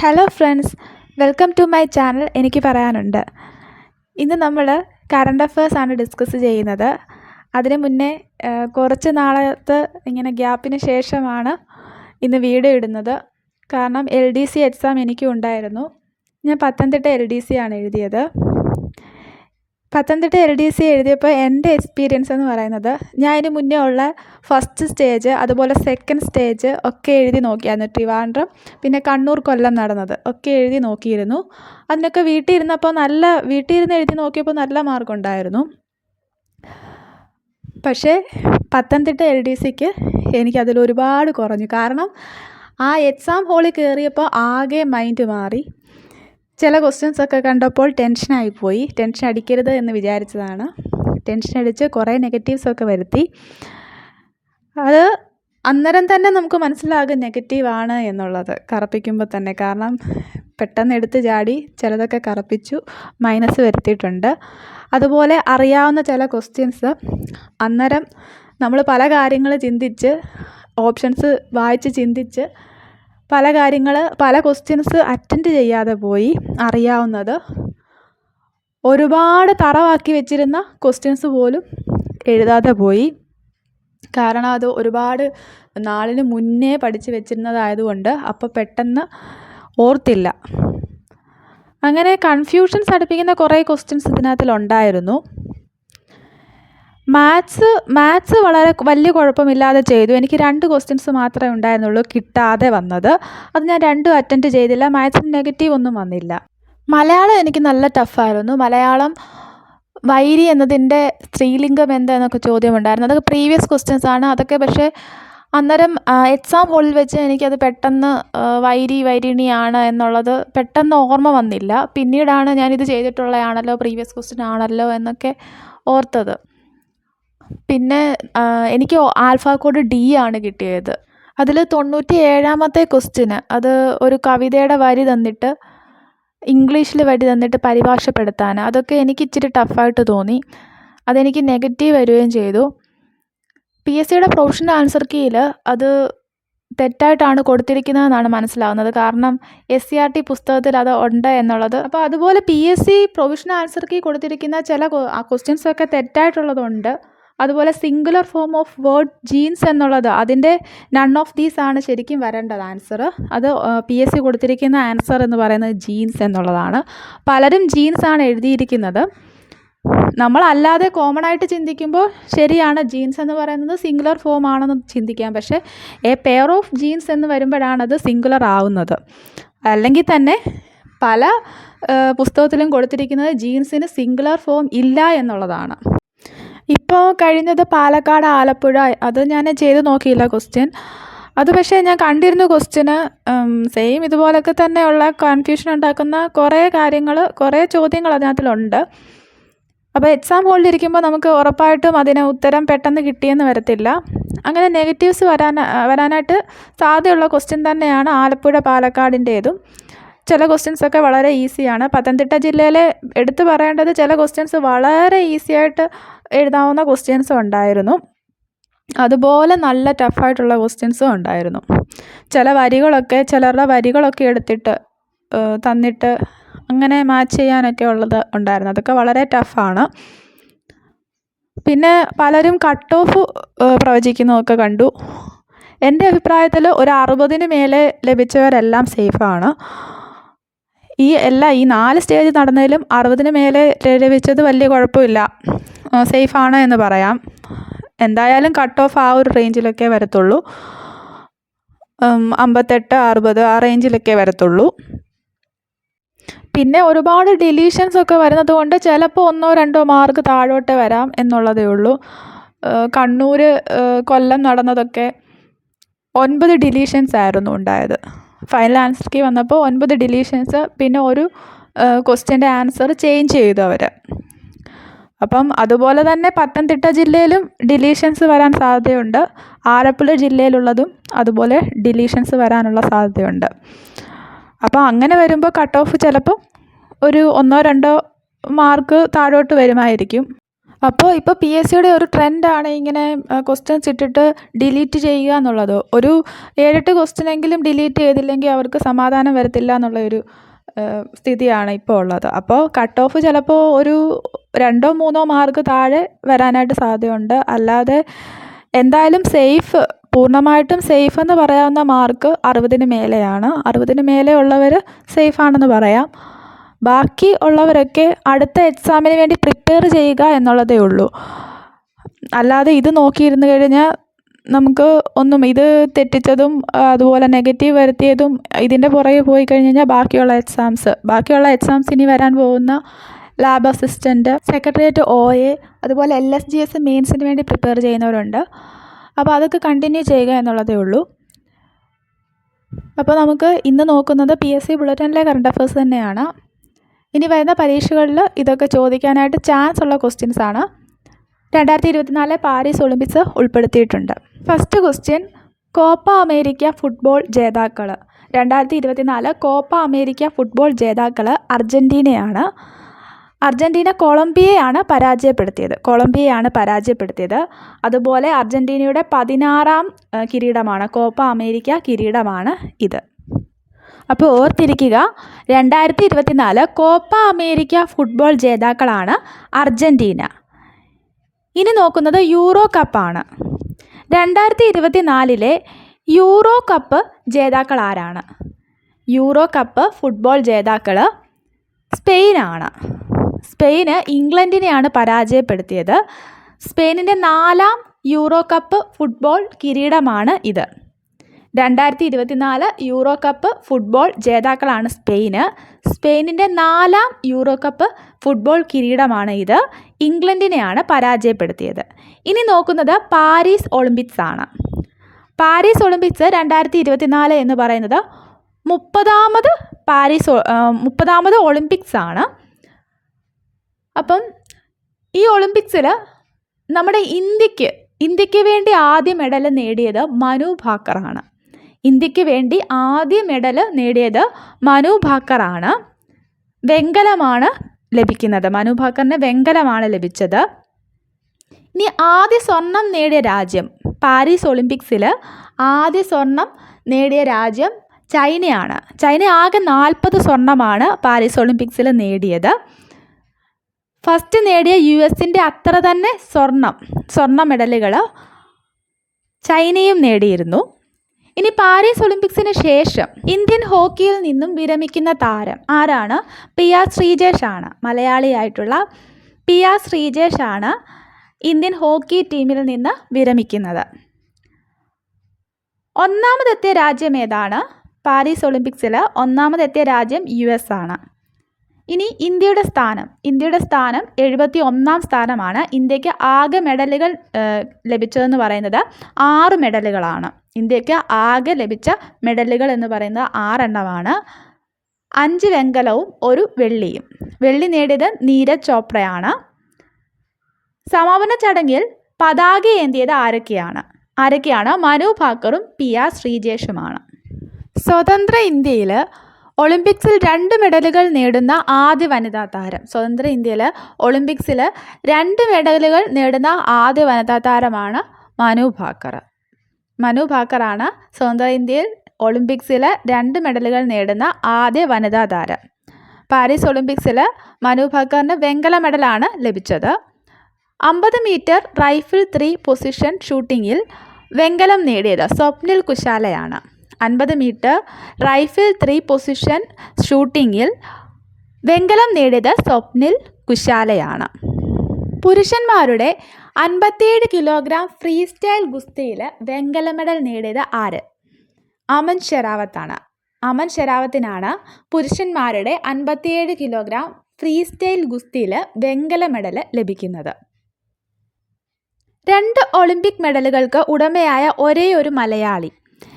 Hello friends welcome to my channel എനിക്ക് പറയാനുണ്ട്. ഇന്ന് നമ്മൾ കറണ്ട് അഫേഴ്സ് ആണ് ഡിസ്കസ് ചെയ്യുന്നത്. അതിന് മുന്നേ കുറച്ച് നാളത്തെ ഇങ്ങനെ ഗ്യാപ്പിന് ശേഷമാണ് ഇന്ന് വീഡിയോ ഇടുന്നത്. കാരണം എൽ ഡി സി എക്സാം എനിക്കും ഉണ്ടായിരുന്നു ഞാൻ പത്തനംതിട്ട എൽ ഡി സി ആണ് എഴുതിയത്. പത്തനംതിട്ട എൽ ഡി സി എഴുതിയപ്പോൾ എന്റെ എക്സ്പീരിയൻസ് എന്ന് പറയുന്നത് ഞാൻ ഇതിന് മുന്നേ ഉള്ള ഫസ്റ്റ് സ്റ്റേജ് അതുപോലെ സെക്കൻഡ് സ്റ്റേജ് ഒക്കെ എഴുതി നോക്കിയായിരുന്നു ട്രിവാൻഡ്രം പിന്നെ കണ്ണൂർ കൊല്ലം നടന്നത് ഒക്കെ എഴുതി നോക്കിയിരുന്നു. അതിനൊക്കെ വീട്ടിൽ ഇരുന്നപ്പോൾ നല്ല വീട്ടിൽ ഇരുന്ന് എഴുതി നോക്കിയപ്പോൾ നല്ല മാർക്ക് ഉണ്ടായിരുന്നു. പക്ഷേ പത്തനംതിട്ട എൽ ഡി സിക്ക് എനിക്കതിൽ ഒരുപാട് കുറഞ്ഞു. കാരണം ആ എക്സാം ഹോളിൽ കയറിയപ്പോൾ ആകെ മൈൻഡ് മാറി. ചില ക്വസ്റ്റ്യൻസ് ഒക്കെ കണ്ടപ്പോൾ ടെൻഷനായിപ്പോയി ടെൻഷൻ അടിക്കരുത് എന്ന് വിചാരിച്ചതാണ്. ടെൻഷൻ അടിച്ച് കുറേ നെഗറ്റീവ്സ് ഒക്കെ വരുത്തി. അത് അന്നേരം തന്നെ നമുക്ക് മനസ്സിലാകും നെഗറ്റീവാണ് എന്നുള്ളത്. കറപ്പിക്കുമ്പോൾ തന്നെ. കാരണം പെട്ടെന്ന് എടുത്ത് ചാടി ചിലതൊക്കെ കറപ്പിച്ചു മൈനസ് വരുത്തിയിട്ടുണ്ട്. അതുപോലെ അറിയാവുന്ന ചില ക്വസ്റ്റ്യൻസ് അന്നേരം നമ്മൾ പല കാര്യങ്ങൾ ചിന്തിച്ച് ഓപ്ഷൻസ് വായിച്ച് ചിന്തിച്ച് പല കാര്യങ്ങൾ പല ക്വസ്റ്റ്യൻസ് അറ്റൻഡ് ചെയ്യാതെ പോയി അറിയാവുന്നത്. ഒരുപാട് തറവാക്കി വെച്ചിരുന്ന ക്വസ്റ്റ്യൻസ് പോലും എഴുതാതെ പോയി. കാരണം അത് ഒരുപാട് നാളിന് മുന്നേ പഠിച്ച് വെച്ചിരുന്നതായതുകൊണ്ട് അപ്പോൾ പെട്ടെന്ന് ഓർത്തില്ല. അങ്ങനെ കൺഫ്യൂഷൻസ് അടുപ്പിക്കുന്ന കുറേ ക്വസ്റ്റ്യൻസ് ഇതിനകത്തിലുണ്ടായിരുന്നു. മാത്സ് മാത്സ് വളരെ വലിയ കുഴപ്പമില്ലാതെ ചെയ്തു. എനിക്ക് രണ്ട് ക്വസ്റ്റ്യൻസ് മാത്രമേ ഉണ്ടായിരുന്നുള്ളൂ കിട്ടാതെ വന്നത്. അത് ഞാൻ രണ്ടും അറ്റൻഡ് ചെയ്തില്ല മാത്സിന് നെഗറ്റീവ് ഒന്നും വന്നില്ല. മലയാളം എനിക്ക് നല്ല ടഫായിരുന്നു മലയാളം വൈരി എന്നതിന്റെ സ്ത്രീലിംഗം എന്താണെന്നൊക്കെ ചോദ്യം ചോദ്യമുണ്ടായിരുന്നു. അതൊക്കെ പ്രീവിയസ് ക്വസ്റ്റ്യൻസ് ആണ്. അതൊക്കെ പക്ഷേ അന്നേരം എക്സാം ഹോളിൽ വെച്ച് എനിക്കത് പെട്ടെന്ന് വൈരി വൈരിണിയാണ് എന്നുള്ളത് പെട്ടെന്ന് ഓർമ്മ വന്നില്ല. പിന്നീടാണ് ഞാനിത് ചെയ്തിട്ടുള്ളതാണല്ലോ പ്രീവിയസ് ക്വസ്റ്റ്യൻ ആണല്ലോ എന്നൊക്കെ ഓർത്തത്. പിന്നെ എനിക്ക് ആൽഫാ കോഡ് ഡി ആണ് കിട്ടിയത്. അതിൽ തൊണ്ണൂറ്റി ഏഴാമത്തെ ക്വസ്റ്റ്യന് അത് ഒരു കവിതയുടെ വരി തന്നിട്ട് ഇംഗ്ലീഷിൽ വരി തന്നിട്ട് പരിഭാഷപ്പെടുത്താൻ. അതൊക്കെ എനിക്ക് ഇച്ചിരി ടഫായിട്ട് തോന്നി. അതെനിക്ക് നെഗറ്റീവ് വരികയും ചെയ്തു. പി എസ് സിയുടെ പ്രൊഫഷണൽ ആൻസർ കീയിൽ അത് തെറ്റായിട്ടാണ് കൊടുത്തിരിക്കുന്നതെന്നാണ് മനസ്സിലാവുന്നത്. കാരണം എസ് സി ആർ ടി പുസ്തകത്തിൽ അത് ഉണ്ട് എന്നുള്ളത്. അപ്പോൾ അതുപോലെ P S C provisional answer key കൊടുത്തിരിക്കുന്ന ചില ക്വസ്റ്റ്യൻസൊക്കെ തെറ്റായിട്ടുള്ളതുണ്ട്. അതുപോലെ singular form of word jeans എന്നുള്ളത് അതിന്റെ നൺ ഓഫ് ദീസ് ആണ് ശരിക്കും വരേണ്ടത് ആൻസർ അത് പി എസ് സി കൊടുത്തിരിക്കുന്ന ആൻസർ എന്ന് പറയുന്നത് ജീൻസ് എന്നുള്ളതാണ്. പലരും ജീൻസ് ആണ് എഴുതിയിരിക്കുന്നത്. നമ്മളല്ലാതെ കോമൺ ആയിട്ട് ചിന്തിക്കുമ്പോൾ ശരിയാണ് ജീൻസ് എന്ന് പറയുന്നത് സിംഗുലർ ഫോം ആണെന്ന് ചിന്തിക്കാം. പക്ഷേ എ പെയർ ഓഫ് ജീൻസ് എന്ന് വരുമ്പോഴാണ് അത് സിംഗുലർ ആവുന്നത്. അല്ലെങ്കിൽ തന്നെ പല പുസ്തകത്തിലും കൊടുത്തിരിക്കുന്നത് ജീൻസിന് സിംഗുലർ ഫോം ഇല്ല എന്നുള്ളതാണ്. ഇപ്പോൾ കഴിഞ്ഞത് പാലക്കാട് ആലപ്പുഴ. അത് ഞാൻ ചെയ്ത് നോക്കിയില്ല ക്വസ്റ്റ്യൻ അത് പക്ഷേ ഞാൻ കണ്ടിരുന്ന ക്വസ്റ്റ്യന് സെയിം ഇതുപോലൊക്കെ തന്നെയുള്ള കൺഫ്യൂഷൻ ഉണ്ടാക്കുന്ന കുറേ കാര്യങ്ങൾ കുറേ ചോദ്യങ്ങൾ അതിനകത്തിലുണ്ട്. അപ്പോൾ എക്സാം ഹോളിലിരിക്കുമ്പോൾ നമുക്ക് ഉറപ്പായിട്ടും അതിന് ഉത്തരം പെട്ടെന്ന് കിട്ടിയെന്ന് വരത്തില്ല. അങ്ങനെ നെഗറ്റീവ്സ് വരാൻ വരാനായിട്ട് സാധ്യതയുള്ള ക്വസ്റ്റ്യൻ തന്നെയാണ് ആലപ്പുഴ പാലക്കാടിന്റേതും. ചില ക്വസ്റ്റ്യൻസ് ഒക്കെ വളരെ ഈസിയാണ് പത്തനംതിട്ട ജില്ലയിലെ എടുത്തു പറയേണ്ടത് ചില ക്വസ്റ്റ്യൻസ് വളരെ ഈസിയായിട്ട് എഴുതാവുന്ന ക്വസ്റ്റ്യൻസും ഉണ്ടായിരുന്നു. അതുപോലെ നല്ല ടഫായിട്ടുള്ള ക്വസ്റ്റ്യൻസും ഉണ്ടായിരുന്നു. ചില വരികളൊക്കെ ചിലരുടെ വരികളൊക്കെ എടുത്തിട്ട് തന്നിട്ട് അങ്ങനെ മാച്ച് ചെയ്യാനൊക്കെ ഉള്ളത് ഉണ്ടായിരുന്നു. അതൊക്കെ വളരെ ടഫാണ് പിന്നെ പലരും കട്ട് ഓഫ് പ്രവചിക്കുന്നതൊക്കെ കണ്ടു. എന്റെ അഭിപ്രായത്തിൽ ഒരു അറുപതിന് മേലെ ലഭിച്ചവരെല്ലാം സേഫാണ് ഈ എല്ലാ ഈ നാല് സ്റ്റേജ് നടന്നതിലും അറുപതിന് മേലെ ലഭിച്ചത് വലിയ കുഴപ്പമില്ല. സേഫാണ് എന്ന് പറയാം. എന്തായാലും കട്ട് ഓഫ് ആ ഒരു റേഞ്ചിലൊക്കെ വരത്തുള്ളൂ. അമ്പത്തെട്ട് അറുപത് ആ റേഞ്ചിലൊക്കെ വരത്തുള്ളൂ. പിന്നെ ഒരുപാട് ഡിലീഷൻസ് ഒക്കെ വരുന്നത് കൊണ്ട് ചിലപ്പോൾ ഒന്നോ രണ്ടോ മാർക്ക് താഴോട്ട് വരാം എന്നുള്ളതേ ഉള്ളൂ. കണ്ണൂർ കൊല്ലം നടന്നതൊക്കെ ഒൻപത് ഡിലീഷൻസ് ആയിരുന്നു ഉണ്ടായത്. ഫൈനൽ ആൻസർ കീ വന്നപ്പോൾ ഒൻപത് ഡിലീഷൻസ് പിന്നെ ഒരു ക്വസ്റ്റ്യന്റെ ആൻസർ ചേഞ്ച് ചെയ്തു അവർ അപ്പം അതുപോലെ തന്നെ പത്തനംതിട്ട ജില്ലയിലും ഡിലീഷൻസ് വരാൻ സാധ്യതയുണ്ട്. ആലപ്പുഴ ജില്ലയിലുള്ളതും അതുപോലെ ഡിലീഷൻസ് വരാനുള്ള സാധ്യതയുണ്ട്. അപ്പോൾ അങ്ങനെ വരുമ്പോൾ കട്ട് ഓഫ് ചിലപ്പോൾ ഒരു ഒന്നോ രണ്ടോ മാർക്ക് താഴോട്ട് വരുമായിരിക്കും. അപ്പോൾ ഇപ്പോൾ പി എസ് സിയുടെ ഒരു ട്രെൻഡാണ് ഇങ്ങനെ ക്വസ്റ്റ്യൻസ് ഇട്ടിട്ട് ഡിലീറ്റ് ചെയ്യുക എന്നുള്ളത്. ഒരു ഏഴെട്ട് ക്വസ്റ്റ്യനെങ്കിലും ഡിലീറ്റ് ചെയ്തില്ലെങ്കിൽ അവർക്ക് സമാധാനം വരത്തില്ല എന്നുള്ള ഒരു സ്ഥിതിയാണ് ഇപ്പോൾ ഉള്ളത്. അപ്പോൾ കട്ട് ഓഫ് ചിലപ്പോൾ ഒരു രണ്ടോ മൂന്നോ മാർക്ക് താഴെ വരാനായിട്ട് സാധ്യതയുണ്ട്. അല്ലാതെ എന്തായാലും സേഫ് പൂർണമായിട്ടും സേഫ് എന്ന് പറയാവുന്ന മാർക്ക് അറുപതിന് മേലെയാണ്. അറുപതിന് മേലെ ഉള്ളവർ സേഫ് ആണെന്ന് പറയാം. ബാക്കി ഉള്ളവരൊക്കെ അടുത്ത എക്സാമിന് വേണ്ടി പ്രിപ്പയർ ചെയ്യുക എന്നുള്ളതേ ഉള്ളൂ. അല്ലാതെ ഇത് നോക്കിയിരുന്നു കഴിഞ്ഞാൽ നമുക്ക് ഒന്നും ഇത് തെറ്റിച്ചതും അതുപോലെ നെഗറ്റീവ് വരുത്തിയതും ഇതിന്റെ പുറകെ പോയി കഴിഞ്ഞ് കഴിഞ്ഞാൽ ബാക്കിയുള്ള എക്സാംസ് ബാക്കിയുള്ള എക്സാംസ് ഇനി വരാൻ പോകുന്ന lab assistant secretariat O A അതുപോലെ എൽ എസ് ജി എസ് മെയിൻസിന് വേണ്ടി പ്രിപ്പയർ ചെയ്യുന്നവരുണ്ട്. അപ്പോൾ അതൊക്കെ കണ്ടിന്യൂ ചെയ്യുക എന്നുള്ളതേ ഉള്ളൂ. അപ്പോൾ നമുക്ക് ഇന്ന് നോക്കുന്നത് പി എസ് സി ബുള്ളറ്റിനിലെ കറണ്ട് അഫേഴ്സ് തന്നെയാണ്. ഇനി വരുന്ന പരീക്ഷകളിൽ ഇതൊക്കെ ചോദിക്കാനായിട്ട് ചാൻസ് ഉള്ള ക്വസ്റ്റ്യൻസ് ആണ്. രണ്ടായിരത്തി ഇരുപത്തിനാല് പാരീസ് ഒളിമ്പിക്സ് ഉൾപ്പെടുത്തിയിട്ടുണ്ട്. First question Copa America football ജേതാക്കൾ രണ്ടായിരത്തി ഇരുപത്തിനാല് കോപ്പ അമേരിക്ക ഫുട്ബോൾ ജേതാക്കൾ അർജന്റീനയാണ് അർജന്റീന കൊളംബിയയാണ് പരാജയപ്പെടുത്തിയത്. കൊളംബിയയാണ് പരാജയപ്പെടുത്തിയത്. അതുപോലെ അർജന്റീനയുടെ പതിനാറാം കിരീടമാണ് കോപ്പ അമേരിക്ക കിരീടമാണ് ഇത്. അപ്പോൾ ഓർത്തിരിക്കുക രണ്ടായിരത്തി ഇരുപത്തിനാല് കോപ്പ അമേരിക്ക ഫുട്ബോൾ ജേതാക്കളാണ് അർജന്റീന ഇനി നോക്കുന്നത് യൂറോ കപ്പാണ്. രണ്ടായിരത്തി ഇരുപത്തി നാലിലെ യൂറോ കപ്പ് ജേതാക്കൾ ആരാണ് യൂറോ കപ്പ് ഫുട്ബോൾ ജേതാക്കൾ സ്പെയിനാണ്. സ്പെയിന് ഇംഗ്ലണ്ടിനെയാണ് പരാജയപ്പെടുത്തിയത്. സ്പെയിനിന്റെ നാലാം യൂറോ കപ്പ് ഫുട്ബോൾ കിരീടമാണ് ഇത്. രണ്ടായിരത്തി ഇരുപത്തിനാല് യൂറോ കപ്പ് ഫുട്ബോൾ ജേതാക്കളാണ് സ്പെയിന്. സ്പെയിനിന്റെ നാലാം യൂറോ കപ്പ് ഫുട്ബോൾ കിരീടമാണ് ഇത്. ഇംഗ്ലണ്ടിനെയാണ് പരാജയപ്പെടുത്തിയത്. ഇനി നോക്കുന്നത് പാരീസ് ഒളിമ്പിക്സ് ആണ്. പാരീസ് ഒളിമ്പിക്സ് രണ്ടായിരത്തി ഇരുപത്തിനാല് എന്ന് പറയുന്നത് മുപ്പതാമത് പാരീസ് മുപ്പതാമത് ഒളിമ്പിക്സ് ആണ്. അപ്പം ഈ ഒളിമ്പിക്സിൽ നമ്മുടെ ഇന്ത്യയ്ക്ക് ഇന്ത്യയ്ക്ക് വേണ്ടി ആദ്യ മെഡൽ നേടിയത് മനു ഭാക്കറാണ് ഇന്ത്യയ്ക്ക് വേണ്ടി ആദ്യ മെഡൽ നേടിയത് മനു ഭാക്കറാണ് വെങ്കലമാണ് ലഭിക്കുന്നത്. മനു ഭാക്കറിന് വെങ്കലമാണ് ലഭിച്ചത്. ഇനി ആദ്യ സ്വർണം നേടിയ രാജ്യം പാരീസ് ഒളിമ്പിക്സിൽ ആദ്യ സ്വർണം നേടിയ രാജ്യം ചൈനയാണ്. ചൈന ആകെ നാൽപ്പത് സ്വർണമാണ് പാരീസ് ഒളിമ്പിക്സിൽ നേടിയത്. ഫസ്റ്റ് നേടിയ യു എസിന്റെ അത്ര തന്നെ സ്വർണം സ്വർണ മെഡലുകൾ ചൈനയും നേടിയിരുന്നു. ഇനി പാരീസ് ഒളിമ്പിക്സിന് ശേഷം ഇന്ത്യൻ ഹോക്കിയിൽ നിന്നും വിരമിക്കുന്ന താരം ആരാണ്? പി ആർ ശ്രീജേഷ് ആണ്. മലയാളിയായിട്ടുള്ള പി ആർ ശ്രീജേഷ് ആണ് ഇന്ത്യൻ ഹോക്കി ടീമിൽ നിന്ന് വിരമിക്കുന്നത്. ഒന്നാമതെത്തിയ രാജ്യം ഏതാണ്? പാരീസ് ഒളിമ്പിക്സിൽ ഒന്നാമതെത്തിയ രാജ്യം യു എസ് ആണ്. ഇനി ഇന്ത്യയുടെ സ്ഥാനം. ഇന്ത്യയുടെ സ്ഥാനം എഴുപത്തി ഒന്നാം സ്ഥാനമാണ്. ഇന്ത്യയ്ക്ക് ആകെ മെഡലുകൾ ലഭിച്ചതെന്ന് പറയുന്നത് ആറ് മെഡലുകളാണ്. ഇന്ത്യയ്ക്ക് ആകെ ലഭിച്ച മെഡലുകൾ എന്ന് പറയുന്നത് ആറെണ്ണമാണ്. അഞ്ച് വെങ്കലവും ഒരു വെള്ളിയും. വെള്ളി നേടിയത് നീരജ് ചോപ്രയാണ്. സമാപന ചടങ്ങിൽ പതാക ഏന്തിയത് ആരൊക്കെയാണ്? ആരൊക്കെയാണ്? മനു ഭാക്കറും പി ആർ ശ്രീജേഷുമാണ്. സ്വതന്ത്ര ഇന്ത്യയിൽ ഒളിമ്പിക്സിൽ രണ്ട് മെഡലുകൾ നേടുന്ന ആദ്യ വനിതാ താരം. സ്വതന്ത്ര ഇന്ത്യയിൽ ഒളിമ്പിക്സിൽ രണ്ട് മെഡലുകൾ നേടുന്ന ആദ്യ വനിതാ താരമാണ് മനു ഭാക്കർ. മനു ഭാക്കറാണ് സ്വതന്ത്ര ഇന്ത്യയിൽ ഒളിമ്പിക്സിൽ രണ്ട് മെഡലുകൾ നേടുന്ന ആദ്യ വനിതാ താരം. പാരീസ് ഒളിമ്പിക്സിൽ മനു ഭാക്കറിന് വെങ്കല മെഡലാണ് ലഭിച്ചത്. അമ്പത് മീറ്റർ റൈഫിൾ ത്രീ പൊസിഷൻ ഷൂട്ടിങ്ങിൽ വെങ്കലം നേടിയത് സ്വപ്നിൽ കുശാലയാണ്. അൻപത് മീറ്റർ റൈഫിൾ ത്രീ പൊസിഷൻ ഷൂട്ടിങ്ങിൽ വെങ്കലം നേടിയത് സ്വപ്നിൽ കുശാലയാണ്. പുരുഷന്മാരുടെ അൻപത്തിയേഴ് കിലോഗ്രാം ഫ്രീ സ്റ്റൈൽ ഗുസ്തിയിൽ വെങ്കല മെഡൽ നേടിയത് ആര്? അമൻ ഷെറാവത്താണ് അമൻ ഷെറാവത്തിനാണ് പുരുഷന്മാരുടെ അൻപത്തിയേഴ് കിലോഗ്രാം ഫ്രീ സ്റ്റൈൽ ഗുസ്തിയിൽ വെങ്കല മെഡൽ ലഭിക്കുന്നത്. രണ്ട് ഒളിമ്പിക് മെഡലുകൾക്ക് ഉടമയായ ഒരേ ഒരു മലയാളി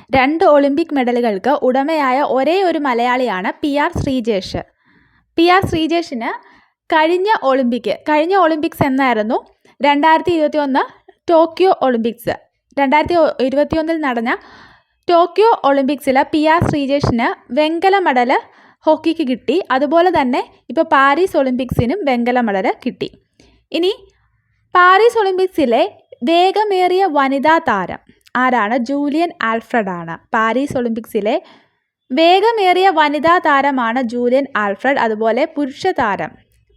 രണ്ട് ഒളിമ്പിക് മെഡലുകൾക്ക് ഉടമയായ ഒരേ ഒരു മലയാളിയാണ് P R Sreejesh. P R ശ്രീജേഷിന് കഴിഞ്ഞ ഒളിമ്പിക് കഴിഞ്ഞ ഒളിമ്പിക്സ് എന്നായിരുന്നു? രണ്ടായിരത്തി ഇരുപത്തി ഒന്ന് ടോക്കിയോ ഒളിമ്പിക്സ്. രണ്ടായിരത്തി ഇരുപത്തി ഒന്നിൽ നടന്ന ടോക്കിയോ ഒളിമ്പിക്സിൽ പി ആർ ശ്രീജേഷിന് വെങ്കല മെഡൽ ഹോക്കിക്ക് കിട്ടി. അതുപോലെ തന്നെ ഇപ്പോൾ പാരീസ് ഒളിമ്പിക്സിനും വെങ്കല മെഡൽ കിട്ടി. ഇനി പാരീസ് ഒളിമ്പിക്സിലെ വേഗമേറിയ വനിതാ താരം. ആരാണ്? ജൂലിയൻ ആൽഫ്രഡ് ആണ് പാരീസ് ഒളിമ്പിക്സിലെ വേഗമേറിയ വനിതാ താരമാണ് ജൂലിയൻ ആൽഫ്രഡ് അതുപോലെ പുരുഷ താരം.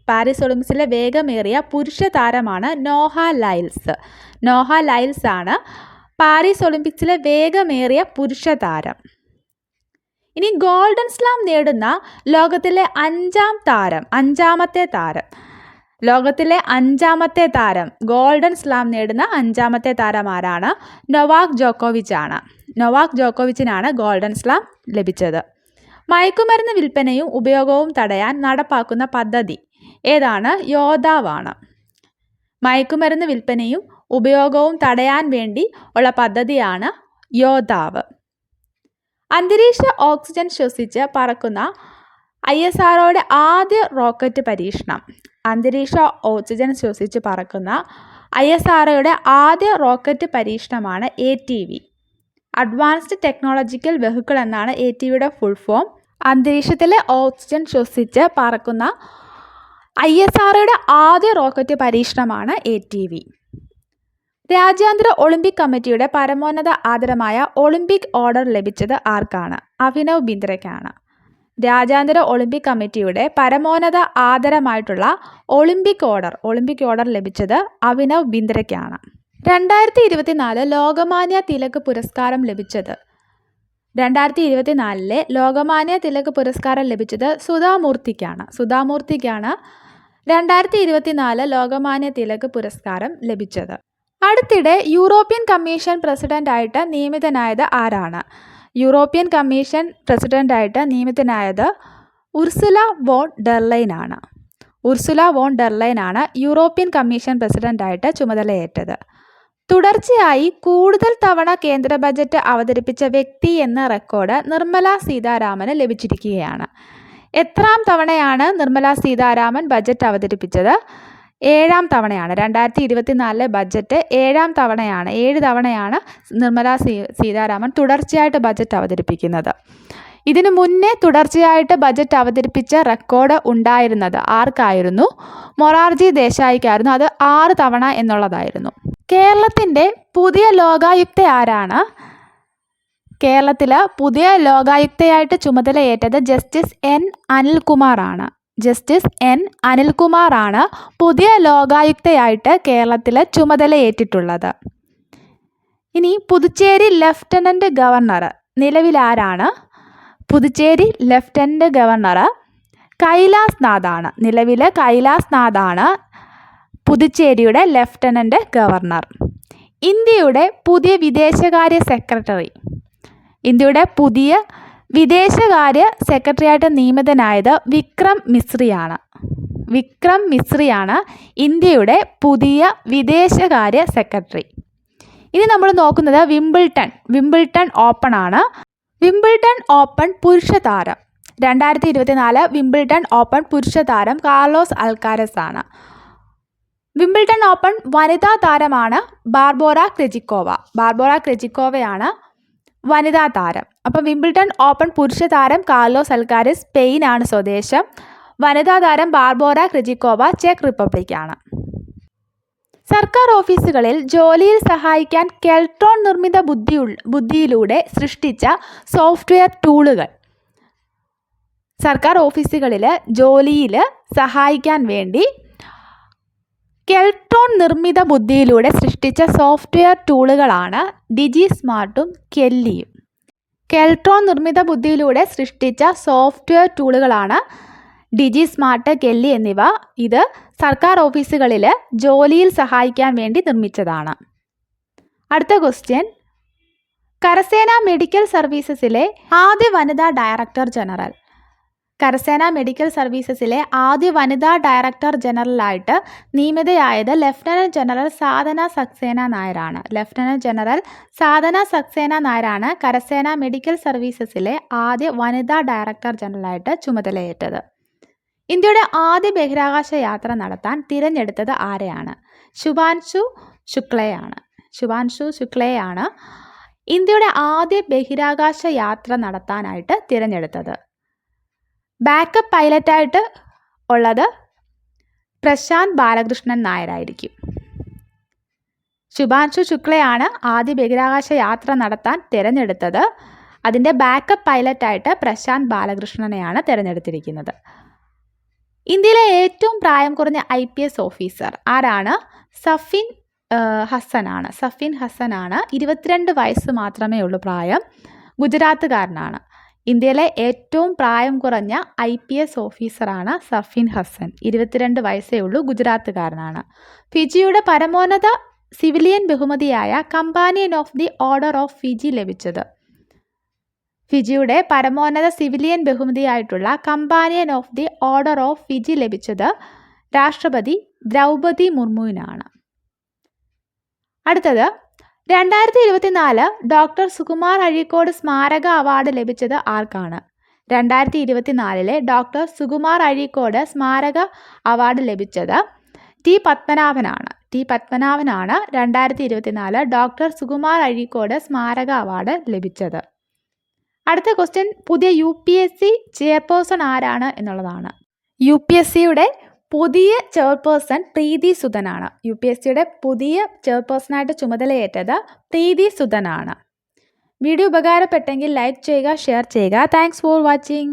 പാരീസ് ഒളിമ്പിക്സിലെ വേഗമേറിയ പുരുഷ താരമാണ് നോഹ ലൈൽസ്. നോഹ ലൈൽസ് ആണ് പാരീസ് ഒളിമ്പിക്സിലെ വേഗമേറിയ പുരുഷ താരം. ഇനി ഗോൾഡൻ സ്ലാം നേടുന്ന ലോകത്തിലെ അഞ്ചാം താരം അഞ്ചാമത്തെ താരം. ലോകത്തിലെ അഞ്ചാമത്തെ താരം ഗോൾഡൻ സ്ലാം നേടുന്ന അഞ്ചാമത്തെ താരം ആരാണ്? നൊവാക് ജോക്കോവിച്ച് ആണ് നൊവാക് ജോക്കോവിച്ചിനാണ് ഗോൾഡൻ സ്ലാം ലഭിച്ചത്. മയക്കുമരുന്ന് വിൽപ്പനയും ഉപയോഗവും തടയാൻ നടപ്പാക്കുന്ന പദ്ധതി ഏതാണ്? യോദാവാണ് മയക്കുമരുന്ന് വിൽപ്പനയും ഉപയോഗവും തടയാൻ വേണ്ടി ഉള്ള പദ്ധതിയാണ് യോദാവ് അന്തരീക്ഷ ഓക്സിജൻ ശ്വസിച്ച് പറക്കുന്ന ഐ എസ് ആർഒയുടെ ആദ്യ റോക്കറ്റ് പരീക്ഷണം അന്തരീക്ഷ ഓക്സിജൻ ശ്വസിച്ച് പറക്കുന്ന ഐ എസ് ആർ ഒയുടെ ആദ്യ റോക്കറ്റ് പരീക്ഷണമാണ് A T V advanced technological vehicle എന്നാണ് എ ടി വിയുടെ ഫുൾ ഫോം അന്തരീക്ഷത്തിലെ ഓക്സിജൻ ശ്വസിച്ച് പറക്കുന്ന ഐ എസ് ആർ ഒയുടെ ആദ്യ റോക്കറ്റ് പരീക്ഷണമാണ് എ ടി വി രാജ്യാന്തര ഒളിമ്പിക് കമ്മിറ്റിയുടെ പരമോന്നത ആദരമായ ഒളിമ്പിക് ഓർഡർ ലഭിച്ചത് ആർക്കാണ്? അഭിനവ് ബിന്ദ്രയ്ക്കാണ്. രാജ്യാന്തര ഒളിമ്പിക് കമ്മിറ്റിയുടെ പരമോന്നത ആദരമായിട്ടുള്ള ഒളിമ്പിക് ഓർഡർ ഒളിമ്പിക് ഓർഡർ ലഭിച്ചത് അഭിനവ് ബിന്ദ്രയ്ക്കാണ്. രണ്ടായിരത്തി ഇരുപത്തിനാല് ലോകമാന്യ തിലക് പുരസ്കാരം ലഭിച്ചത്. രണ്ടായിരത്തി ഇരുപത്തിനാലിലെ ലോകമാന്യ തിലക് പുരസ്കാരം ലഭിച്ചത് സുധാമൂർത്തിക്കാണ്. സുധാമൂർത്തിക്കാണ് രണ്ടായിരത്തി ഇരുപത്തിനാല് ലോകമാന്യ തിലക് പുരസ്കാരം ലഭിച്ചത്. അടുത്തിടെ യൂറോപ്യൻ കമ്മീഷൻ പ്രസിഡന്റായിട്ട് നിയമിതനായത് ആരാണ്? യൂറോപ്യൻ കമ്മീഷൻ പ്രസിഡന്റായിട്ട് നിയമിതനായത് ഉർസുല വോൺ ഡെർലൈൻ ആണ് ഉർസുല വോൺ ഡെർലൈൻ ആണ് യൂറോപ്യൻ കമ്മീഷൻ പ്രസിഡന്റായിട്ട് ചുമതലയേറ്റത്. തുടർച്ചയായി കൂടുതൽ തവണ കേന്ദ്ര ബജറ്റ് അവതരിപ്പിച്ച വ്യക്തി എന്ന റെക്കോർഡ് നിർമ്മല സീതാരാമന് ലഭിച്ചിരിക്കുകയാണ്. എത്രാം തവണയാണ് നിർമ്മല സീതാരാമൻ ബജറ്റ് അവതരിപ്പിച്ചത്? ഏഴാം തവണയാണ്. രണ്ടായിരത്തി ഇരുപത്തിനാലിലെ ബജറ്റ് ഏഴാം തവണയാണ്. ഏഴ് തവണയാണ് നിർമ്മല സീ സീതാരാമൻ തുടർച്ചയായിട്ട് ബജറ്റ് അവതരിപ്പിക്കുന്നത്. ഇതിനു മുന്നേ തുടർച്ചയായിട്ട് ബജറ്റ് അവതരിപ്പിച്ച റെക്കോർഡ് ഉണ്ടായിരുന്നത് ആർക്കായിരുന്നു? മൊറാർജി ദേശായിക്കായിരുന്നു. അത് ആറ് തവണ എന്നുള്ളതായിരുന്നു. കേരളത്തിന്റെ പുതിയ ലോകായുക്ത ആരാണ്? കേരളത്തിൽ പുതിയ ലോകായുക്തയായിട്ട് ചുമതലയേറ്റത് ജസ്റ്റിസ് എൻ അനിൽകുമാറാണ്. ജസ്റ്റിസ് എൻ അനിൽകുമാറാണ് പുതിയ ലോകായുക്തയായിട്ട് കേരളത്തിൽ ചുമതലയേറ്റിട്ടുള്ളത്. ഇനി പുതുച്ചേരി ലഫ്റ്റനന്റ് ഗവർണർ നിലവിലാരാണ്? പുതുച്ചേരി ലഫ്റ്റനന്റ് ഗവർണർ കൈലാസ് നാഥാണ്. നിലവിലെ കൈലാസ് നാഥാണ് പുതുച്ചേരിയുടെ ലഫ്റ്റനന്റ് ഗവർണർ. ഇന്ത്യയുടെ പുതിയ വിദേശകാര്യ സെക്രട്ടറി. ഇന്ത്യയുടെ പുതിയ വിദേശകാര്യ സെക്രട്ടറിയായിട്ട് നിയമിതനായത് വിക്രം മിശ്രിയാണ്. വിക്രം മിശ്രിയാണ് ഇന്ത്യയുടെ പുതിയ വിദേശകാര്യ സെക്രട്ടറി. ഇനി നമ്മൾ നോക്കുന്നത് വിംബിൾട്ടൺ. വിംബിൾട്ടൺ ഓപ്പൺ ആണ്. വിംബിൾട്ടൺ ഓപ്പൺ പുരുഷ താരം. രണ്ടായിരത്തി ഇരുപത്തിനാല് വിംബിൾട്ടൺ ഓപ്പൺ പുരുഷ താരം കാർലോസ് അൽക്കാരസ് ആണ്. വിംബിൾട്ടൺ ഓപ്പൺ വനിതാ താരമാണ് ബാർബോറ ക്രെജിക്കോവ. ബാർബോറ ക്രെജിക്കോവയാണ് വനിതാ താരം. അപ്പം വിംബിൾട്ടൺ ഓപ്പൺ പുരുഷ താരം കാർലോസ് സ്പെയിൻ സ്പെയിനാണ് സ്വദേശം. വനിതാ താരം ബാർബോറ ക്രിജിക്കോവ ചെക്ക് റിപ്പബ്ലിക്കാണ്. സർക്കാർ ഓഫീസുകളിൽ ജോലിയിൽ സഹായിക്കാൻ കെൽട്രോൺ നിർമ്മിത ബുദ്ധി ബുദ്ധിയിലൂടെ സൃഷ്ടിച്ച സോഫ്റ്റ്വെയർ ടൂളുകൾ. സർക്കാർ ഓഫീസുകളിൽ ജോലിയിൽ സഹായിക്കാൻ വേണ്ടി കെൽട്രോൺ നിർമ്മിത ബുദ്ധിയിലൂടെ സൃഷ്ടിച്ച സോഫ്റ്റ്വെയർ ടൂളുകളാണ് ഡിജി സ്മാർട്ടും കെല്ലിയും. കെൽട്രോൺ നിർമ്മിത ബുദ്ധിയിലൂടെ സൃഷ്ടിച്ച സോഫ്റ്റ്വെയർ ടൂളുകളാണ് ഡിജി സ്മാർട്ട് കെല്ലി എന്നിവ. ഇത് സർക്കാർ ഓഫീസുകളിൽ ജോലിയിൽ സഹായിക്കാൻ വേണ്ടി നിർമ്മിച്ചതാണ്. അടുത്ത ക്വസ്റ്റ്യൻ. കരസേന മെഡിക്കൽ സർവീസസിലെ ആദ്യ വനിതാ ഡയറക്ടർ ജനറൽ. കരസേന മെഡിക്കൽ സർവീസസിലെ ആദ്യ വനിതാ ഡയറക്ടർ ജനറലായിട്ട് നിയമിതയായത് ലഫ്റ്റനന്റ് ജനറൽ സാധന സക്സേന നായരാണ്. ലഫ്റ്റനന്റ് ജനറൽ സാധന സക്സേന നായരാണ് കരസേന മെഡിക്കൽ സർവീസസിലെ ആദ്യ വനിതാ ഡയറക്ടർ ജനറലായിട്ട് ചുമതലയേറ്റത്. ഇന്ത്യയുടെ ആദ്യ ബഹിരാകാശ യാത്ര നടത്താൻ തിരഞ്ഞെടുത്തത് ആരെയാണ്? ശുഭാൻഷു ശുക്ലയാണ്. ശുഭാൻഷു ശുക്ലയാണ് ഇന്ത്യയുടെ ആദ്യ ബഹിരാകാശ യാത്ര നടത്താനായിട്ട് തിരഞ്ഞെടുത്തത്. ബാക്കപ്പ് പൈലറ്റായിട്ട് ഉള്ളത് പ്രശാന്ത് ബാലകൃഷ്ണൻ നായരായിരിക്കും. ശുഭാൻഷു ശുക്ലയാണ് ആദ്യ ബഹിരാകാശ യാത്ര നടത്താൻ തിരഞ്ഞെടുത്തത്. അതിന്റെ ബാക്കപ്പ് പൈലറ്റായിട്ട് പ്രശാന്ത് ബാലകൃഷ്ണനെയാണ് തിരഞ്ഞെടുത്തിരിക്കുന്നത്. ഇന്ത്യയിലെ ഏറ്റവും പ്രായം കുറഞ്ഞ ഐ പി എസ് ഓഫീസർ ആരാണ്? സഫിൻ ഹസനാണ്. സഫിൻ ഹസനാണ്. ഇരുപത്തിരണ്ട് വയസ്സ് മാത്രമേ ഉള്ളൂ പ്രായം. ഗുജറാത്തുകാരനാണ്. ഇന്ത്യയിലെ ഏറ്റവും പ്രായം കുറഞ്ഞ ഐ പി എസ് ഓഫീസറാണ് സഫിൻ ഹസൻ. ഇരുപത്തിരണ്ട് വയസ്സേ ഉള്ളൂ ഗുജറാത്തുകാരനാണ്. ഫിജിയുടെ പരമോന്നത സിവിലിയൻ ബഹുമതിയായ companion of the order of Fiji ലഭിച്ചത്. ഫിജിയുടെ പരമോന്നത civilian ബഹുമതിയായിട്ടുള്ള companion of the order of Fiji ലഭിച്ചത് രാഷ്ട്രപതി ദ്രൗപതി മുർമുവിനാണ്. അടുത്തത് രണ്ടായിരത്തി ഇരുപത്തിനാല് ഡോക്ടർ സുകുമാർ അഴീക്കോട് സ്മാരക അവാർഡ് ലഭിച്ചത് ആർക്കാണ്? രണ്ടായിരത്തി ഇരുപത്തിനാലിലെ ഡോക്ടർ സുകുമാർ അഴീക്കോട് സ്മാരക അവാർഡ് ലഭിച്ചത് ടി പത്മനാഭനാണ്. ടി പത്മനാഭനാണ് രണ്ടായിരത്തി ഇരുപത്തിനാല് ഡോക്ടർ സുകുമാർ അഴീക്കോട് സ്മാരക അവാർഡ് ലഭിച്ചത്. അടുത്ത ക്വസ്റ്റ്യൻ പുതിയ U P S C chairperson ആരാണ് എന്നുള്ളതാണ്. യു പി എസ് സിയുടെ പുതിയ ചെയർപേഴ്സൺ പ്രീതി സുധനാണ്. യു പി എസ് സിയുടെ പുതിയ ചെയർപേഴ്സണായിട്ട് ചുമതലയേറ്റത് പ്രീതി സുധനാണ്. വീഡിയോ ഉപകാരപ്പെട്ടെങ്കിൽ ലൈക്ക് ചെയ്യുക ഷെയർ ചെയ്യുക. Thanks for watching.